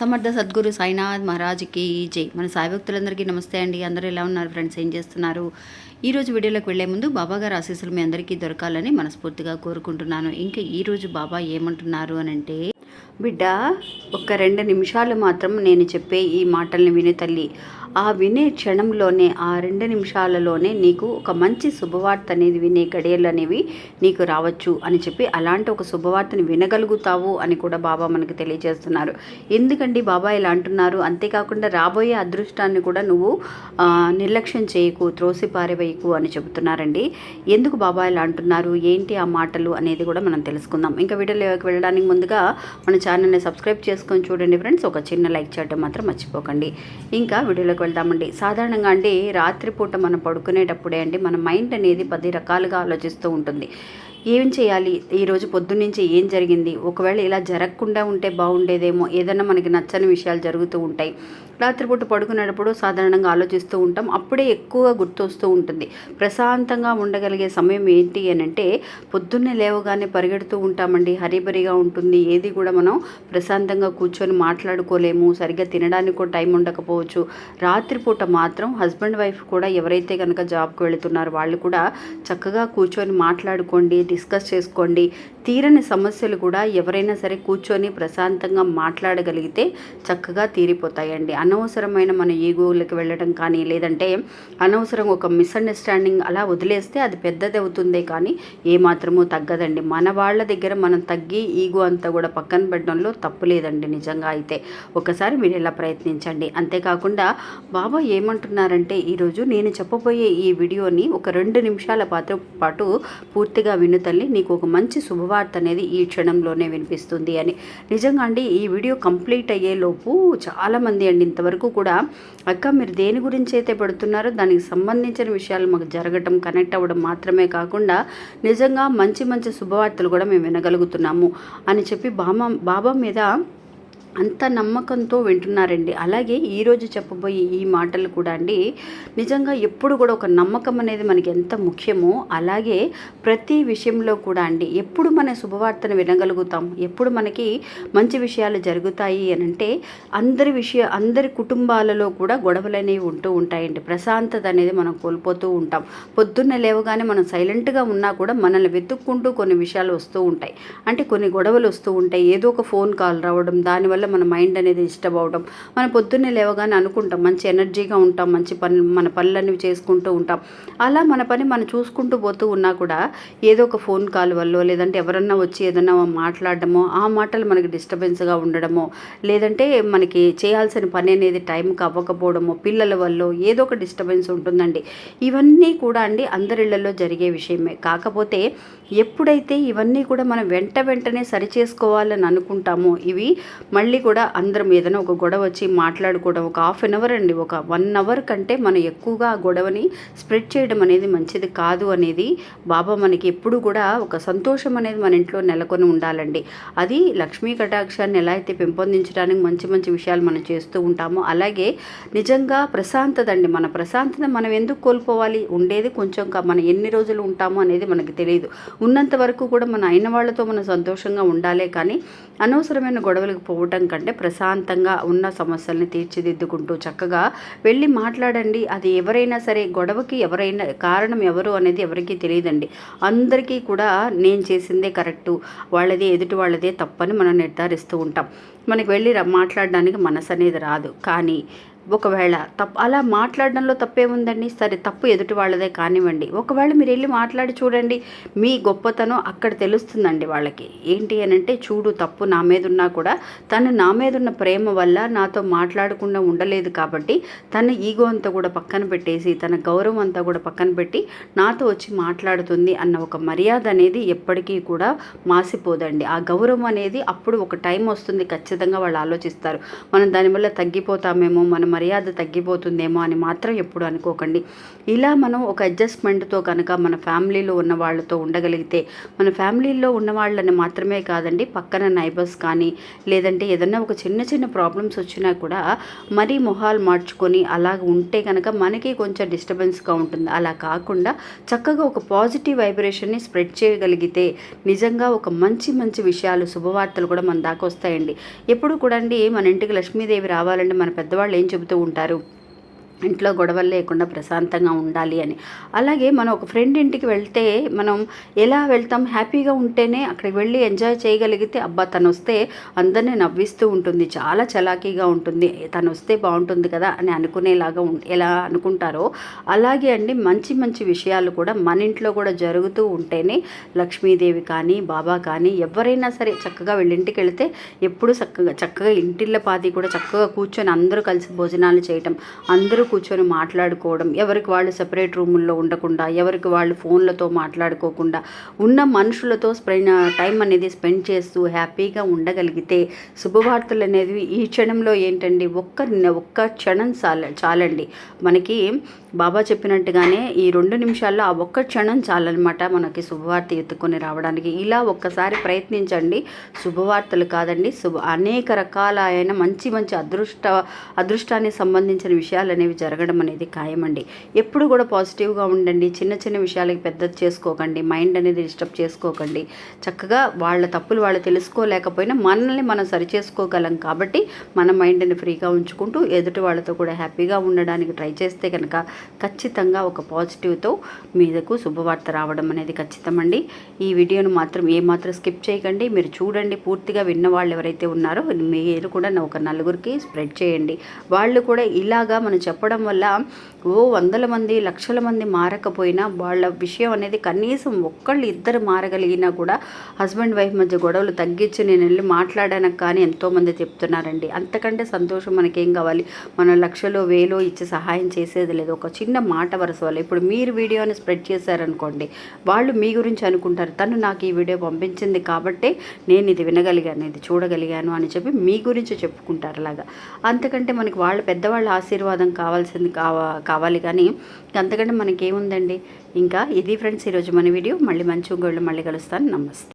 సమర్థ సద్గురు సాయినాథ్ మహారాజ్కి జై. మన సాయి భక్తులందరికీ నమస్తే అండి. అందరూ ఎలా ఉన్నారు ఫ్రెండ్స్? ఏం చేస్తున్నారు? ఈ రోజు వీడియోలోకి వెళ్ళే ముందు బాబాగారు ఆశీస్సులు మీ అందరికీ దొరకాలని మనస్ఫూర్తిగా కోరుకుంటున్నాను. ఇంకా ఈ రోజు బాబా ఏమంటున్నారు అని అంటే బిడ్డ ఒక రెండు నిమిషాలు మాత్రం నేను చెప్పే ఈ మాటల్ని వినే తల్లి. ఆ వినే క్షణంలోనే ఆ రెండు నిమిషాలలోనే నీకు ఒక మంచి శుభవార్త అనేది వినే గడియలు అనేవి నీకు రావచ్చు అని చెప్పి అలాంటి ఒక శుభవార్తని వినగలుగుతావు అని కూడా బాబా మనకు తెలియజేస్తున్నారు. ఎందుకండి బాబా ఇలా అంటున్నారు? అంతేకాకుండా రాబోయే అదృష్టాన్ని కూడా నువ్వు నిర్లక్ష్యం చేయకు త్రోసిపారేవేయకు అని చెబుతున్నారండి. ఎందుకు బాబా ఇలా అంటున్నారు? ఏంటి ఆ మాటలు అనేది కూడా మనం తెలుసుకుందాం. ఇంకా వీడియోలోకి వెళ్ళడానికి ముందుగా మన ఛానల్ని సబ్స్క్రైబ్ చేసుకొని చూడండి ఫ్రెండ్స్. ఒక చిన్న లైక్ చేయడం మాత్రం మర్చిపోకండి. ఇంకా వీడియోలోకి వెళ్దామండి. సాధారణంగా అండి రాత్రిపూట మనం పడుకునేటప్పుడే అండి మన మైండ్ అనేది పది రకాలుగా ఆలోచిస్తూ ఉంటుంది. ఏం చేయాలి? ఈరోజు పొద్దున్నుంచి ఏం జరిగింది? ఒకవేళ ఇలా జరగకుండా ఉంటే బాగుండేదేమో? ఏదైనా మనకి నచ్చని విషయాలు జరుగుతూ ఉంటాయి. రాత్రిపూట పడుకునేటప్పుడు సాధారణంగా ఆలోచిస్తూ ఉంటాం. అప్పుడే ఎక్కువగా గుర్తొస్తూ ఉంటుంది. ప్రశాంతంగా ఉండగలిగే సమయం ఏంటి అని అంటే పొద్దున్నే లేవగానే పరిగెడుతూ ఉంటామండి. హరిబరిగా ఉంటుంది. ఏది కూడా మనం ప్రశాంతంగా కూర్చొని మాట్లాడుకోలేము. సరిగ్గా తినడానికి కూడా టైం ఉండకపోవచ్చు. రాత్రిపూట మాత్రం హస్బెండ్ వైఫ్ కూడా ఎవరైతే కనుక జాబ్కి వెళుతున్నారో వాళ్ళు కూడా చక్కగా కూర్చొని మాట్లాడుకోండి. డిస్కస్ చేసుకోండి. తీరని సమస్యలు కూడా ఎవరైనా సరే కూర్చొని ప్రశాంతంగా మాట్లాడగలిగితే చక్కగా తీరిపోతాయండి. అనవసరమైన మన ఈగోలకు వెళ్ళడం కానీ లేదంటే అనవసరం ఒక మిస్అండర్స్టాండింగ్ అలా వదిలేస్తే అది పెద్దది అవుతుందే కానీ ఏమాత్రమూ తగ్గదండి. మన వాళ్ళ దగ్గర మనం తగ్గి ఈగో అంతా కూడా పక్కన పెట్టడంలో తప్పు లేదండి నిజంగా అయితే. ఒకసారి మీరు ఇలా ప్రయత్నించండి. అంతేకాకుండా బాబా ఏమంటున్నారంటే ఈరోజు నేను చెప్పబోయే ఈ వీడియోని ఒక రెండు నిమిషాల పాత్ర పాటు పూర్తిగా విను తల్లి. నీకు ఒక మంచి శుభ శుభవార్త అనేది ఈ క్షణంలోనే వినిపిస్తుంది అని. నిజంగా అండి ఈ వీడియో కంప్లీట్ అయ్యేలోపు చాలామంది అండి ఇంతవరకు కూడా అక్క మీరు దేని గురించి అయితే పెడుతున్నారో? దానికి సంబంధించిన విషయాలు మాకు జరగటం కనెక్ట్ అవ్వడం మాత్రమే కాకుండా నిజంగా మంచి మంచి శుభవార్తలు కూడా మేము వినగలుగుతున్నాము అని చెప్పి బాబా బాబా మీద అంత నమ్మకంతో వింటున్నారండి. అలాగే ఈరోజు చెప్పబోయే ఈ మాటలు కూడా అండి నిజంగా ఎప్పుడు కూడా ఒక నమ్మకం అనేది మనకి ఎంత ముఖ్యమో అలాగే ప్రతి విషయంలో కూడా అండి ఎప్పుడు మన శుభవార్తను వినగలుగుతాం ఎప్పుడు మనకి మంచి విషయాలు జరుగుతాయి అని అంటే అందరి విషయ అందరి కుటుంబాలలో కూడా గొడవలు అనేవి ఉంటూ ఉంటాయండి. ప్రశాంతత అనేది మనం కోల్పోతూ ఉంటాం. పొద్దున్న లేవగానే మనం సైలెంట్గా ఉన్నా కూడా మనల్ని వెతుక్కుంటూ కొన్ని విషయాలు వస్తూ ఉంటాయి. అంటే కొన్ని గొడవలు వస్తూ ఉంటాయి. ఏదో ఒక ఫోన్ కాల్ రావడం దానివల్ల మన మైండ్ అనేది డిస్టర్బ్ అవడం మనం పొద్దున్నే లేవగానే అనుకుంటాం మంచి ఎనర్జీగా ఉంటాం మంచి పని మన పనులన్నీ చేసుకుంటూ ఉంటాం. అలా మన పని మనం చూసుకుంటూ పోతూ ఉన్నా కూడా ఏదో ఒక ఫోన్ కాల్ వల్ల లేదంటే ఎవరన్నా వచ్చి ఏదన్నా మాట్లాడడమో ఆ మాటలు మనకి డిస్టర్బెన్స్గా ఉండడమో లేదంటే మనకి చేయాల్సిన పని అనేది టైంకి అవ్వకపోవడమో పిల్లల వల్ల ఏదో ఒక డిస్టర్బెన్స్ ఉంటుందండి. ఇవన్నీ కూడా అండి అందరిళ్ళలో జరిగే విషయమే. కాకపోతే ఎప్పుడైతే ఇవన్నీ కూడా మనం వెంట వెంటనే సరి చేసుకోవాలని అనుకుంటామో ఇవి మళ్ళీ మళ్ళీ కూడా అందరం ఏదైనా ఒక గొడవ వచ్చి మాట్లాడుకోవడం ఒక హాఫ్ అన్ అవర్ అండి. ఒక వన్ అవర్ కంటే మనం ఎక్కువగా ఆ గొడవని స్ప్రెడ్ చేయడం అనేది మంచిది కాదు అనేది బాబా మనకి ఎప్పుడు కూడా ఒక సంతోషం అనేది మన ఇంట్లో నెలకొని ఉండాలండి. అది లక్ష్మీ కటాక్షాన్ని ఎలా అయితే పెంపొందించడానికి మంచి మంచి విషయాలు మనం చేస్తూ ఉంటామో అలాగే నిజంగా ప్రశాంతత అండి మన ప్రశాంతత మనం ఎందుకు కోల్పోవాలి? ఉండేది కొంచెం మనం ఎన్ని రోజులు ఉంటామో అనేది మనకి తెలియదు. ఉన్నంత వరకు కూడా మన అయిన వాళ్ళతో మనం సంతోషంగా ఉండాలి కానీ అనవసరమైన గొడవలకు పోవటం కంటే ప్రశాంతంగా ఉన్న సమస్యల్ని తీర్చిదిద్దుకుంటూ చక్కగా వెళ్ళి మాట్లాడండి. అది ఎవరైనా సరే గొడవకి ఎవరైనా కారణం ఎవరు అనేది ఎవరికీ తెలియదండి. అందరికీ కూడా నేను చేసిందే కరెక్టు వాళ్ళది ఎదుటి వాళ్ళదే తప్పని మనం నిర్ధారిస్తూ ఉంటాం. మనకి వెళ్ళి మాట్లాడడానికి మనసు అనేది రాదు. కానీ ఒకవేళ తప్పు అలా మాట్లాడడంలో తప్పే ఉందండి సరే తప్పు ఎదుటి వాళ్ళదే కానివ్వండి. ఒకవేళ మీరు వెళ్ళి మాట్లాడి చూడండి మీ గొప్పతనం అక్కడ తెలుస్తుందండి వాళ్ళకి. ఏంటి అని అంటే చూడు తప్పు నా మీద ఉన్నా కూడా తను నా మీద ఉన్న ప్రేమ వల్ల నాతో మాట్లాడకుండా ఉండలేదు కాబట్టి తన ఈగో అంతా కూడా పక్కన పెట్టేసి తన గౌరవం అంతా కూడా పక్కన పెట్టి నాతో వచ్చి మాట్లాడుతుంది అన్న ఒక మర్యాద అనేది ఎప్పటికీ కూడా మాసిపోదండి. ఆ గౌరవం అనేది అప్పుడు ఒక టైం వస్తుంది ఖచ్చితంగా వాళ్ళు ఆలోచిస్తారు. మనం దానివల్ల తగ్గిపోతామేమో మనం మర్యాద తగ్గిపోతుందేమో అని మాత్రం ఎప్పుడు అనుకోకండి. ఇలా మనం ఒక అడ్జస్ట్మెంట్తో కనుక మన ఫ్యామిలీలో ఉన్న వాళ్ళతో ఉండగలిగితే మన ఫ్యామిలీలో ఉన్న వాళ్ళని మాత్రమే కాదండి పక్కన నైబర్స్ కానీ లేదంటే ఏదన్నా ఒక చిన్న చిన్న ప్రాబ్లమ్స్ వచ్చినా కూడా మరీ మొహాలు మార్చుకొని అలా ఉంటే కనుక మనకి కొంచెం డిస్టర్బెన్స్గా ఉంటుంది. అలా కాకుండా చక్కగా ఒక పాజిటివ్ వైబ్రేషన్ని స్ప్రెడ్ చేయగలిగితే నిజంగా ఒక మంచి మంచి విషయాలు శుభవార్తలు కూడా మన దాకా వస్తాయండి. ఎప్పుడు కూడా అండి మన ఇంటికి లక్ష్మీదేవి రావాలంటే మన పెద్దవాళ్ళు ఏం చెబుతూ ఉంటారు. ఇంట్లో గొడవలు లేకుండా ప్రశాంతంగా ఉండాలి అని. అలాగే మనం ఒక ఫ్రెండ్ ఇంటికి వెళ్తే మనం ఎలా వెళ్తాం? హ్యాపీగా ఉంటేనే అక్కడికి వెళ్ళి ఎంజాయ్ చేయగలిగితే అబ్బా తను వస్తే అందరినీ నవ్విస్తూ ఉంటుంది. చాలా చలాకీగా ఉంటుంది. తను వస్తే బాగుంటుంది కదా అని అనుకునేలాగా ఉం- ఎలా అనుకుంటారో అలాగే అండి మంచి మంచి విషయాలు కూడా మన ఇంట్లో కూడా జరుగుతూ ఉంటేనే లక్ష్మీదేవి కానీ బాబా కానీ ఎవరైనా సరే చక్కగా వీళ్ళ ఇంటికి ఎప్పుడు చక్కగా చక్కగా ఇంటిళ్ళ పాది కూడా చక్కగా కూర్చొని అందరూ కలిసి భోజనాలు చేయటం అందరూ కూర్చొని మాట్లాడుకోవడం ఎవరికి వాళ్ళు సెపరేట్ రూముల్లో ఉండకుండా ఎవరికి వాళ్ళు ఫోన్లతో మాట్లాడుకోకుండా ఉన్న మనుషులతో స్పెండ్ టైం అనేది స్పెండ్ చేస్తూ హ్యాపీగా ఉండగలిగితే శుభవార్తలు అనేవి ఈ క్షణంలో ఏంటండి? ఒక్క ఒక్క క్షణం చాల చాలండి. మనకి బాబా చెప్పినట్టుగానే ఈ రెండు నిమిషాల్లో ఆ ఒక్క క్షణం చాలన్నమాట మనకి శుభవార్త ఎత్తుకొని రావడానికి. ఇలా ఒక్కసారి ప్రయత్నించండి. శుభవార్తలు కాదండి శుభ అనేక రకాల అయిన మంచి మంచి అదృష్ట అదృష్టానికి సంబంధించిన విషయాలు అనేవి జరగడం అనేది ఖాయమండి. ఎప్పుడు కూడా పాజిటివ్గా ఉండండి. చిన్న చిన్న విషయాలకి పెద్దది చేసుకోకండి. మైండ్ అనేది డిస్టర్బ్ చేసుకోకండి. చక్కగా వాళ్ళ తప్పులు వాళ్ళు తెలుసుకోలేకపోయినా మనల్ని మనం సరి చేసుకోగలం కాబట్టి మన మైండ్ని ఫ్రీగా ఉంచుకుంటూ ఎదుటి వాళ్ళతో కూడా హ్యాపీగా ఉండడానికి ట్రై చేస్తే కనుక ఖచ్చితంగా ఒక పాజిటివ్తో మీదకు శుభవార్త రావడం అనేది ఖచ్చితమండి. ఈ వీడియోను మాత్రం ఏమాత్రం స్కిప్ చేయకండి. మీరు చూడండి. పూర్తిగా విన్న వాళ్ళు ఎవరైతే ఉన్నారో మీరు కూడా ఒక నలుగురికి స్ప్రెడ్ చేయండి. వాళ్ళు కూడా ఇలాగా మనం చెప్పడం వల్ల ఓ వందల మంది లక్షల మంది మారకపోయినా వాళ్ళ విషయం అనేది కనీసం ఒక్కళ్ళు ఇద్దరు మారగలిగినా కూడా హస్బెండ్ వైఫ్ మధ్య గొడవలు తగ్గించి నేను వెళ్ళి మాట్లాడానని కానీ ఎంతోమంది చెప్తున్నారండి. అంతకంటే సంతోషం మనకేం కావాలి? మన లక్షలో వేలో ఇచ్చి సహాయం చేసేది లేదు. ఒక చిన్న మాట వరుస వల్ల. ఇప్పుడు మీరు వీడియోని స్ప్రెడ్ చేశారనుకోండి వాళ్ళు మీ గురించి అనుకుంటారు. తను నాకు ఈ వీడియో పంపించింది కాబట్టే నేను ఇది వినగలిగాను ఇది చూడగలిగాను అని చెప్పి మీ గురించి చెప్పుకుంటారు అలాగా అంతకంటే మనకి వాళ్ళ పెద్దవాళ్ళ ఆశీర్వాదం కావాల్సింది కావా కావాలి కానీ అంతకంటే మనకేముందండి? ఇంకా ఇది ఫ్రెండ్స్ ఈరోజు మన వీడియో. మళ్ళీ మంచి గోళ్ళు మళ్ళీ కలుస్తాను. నమస్తే.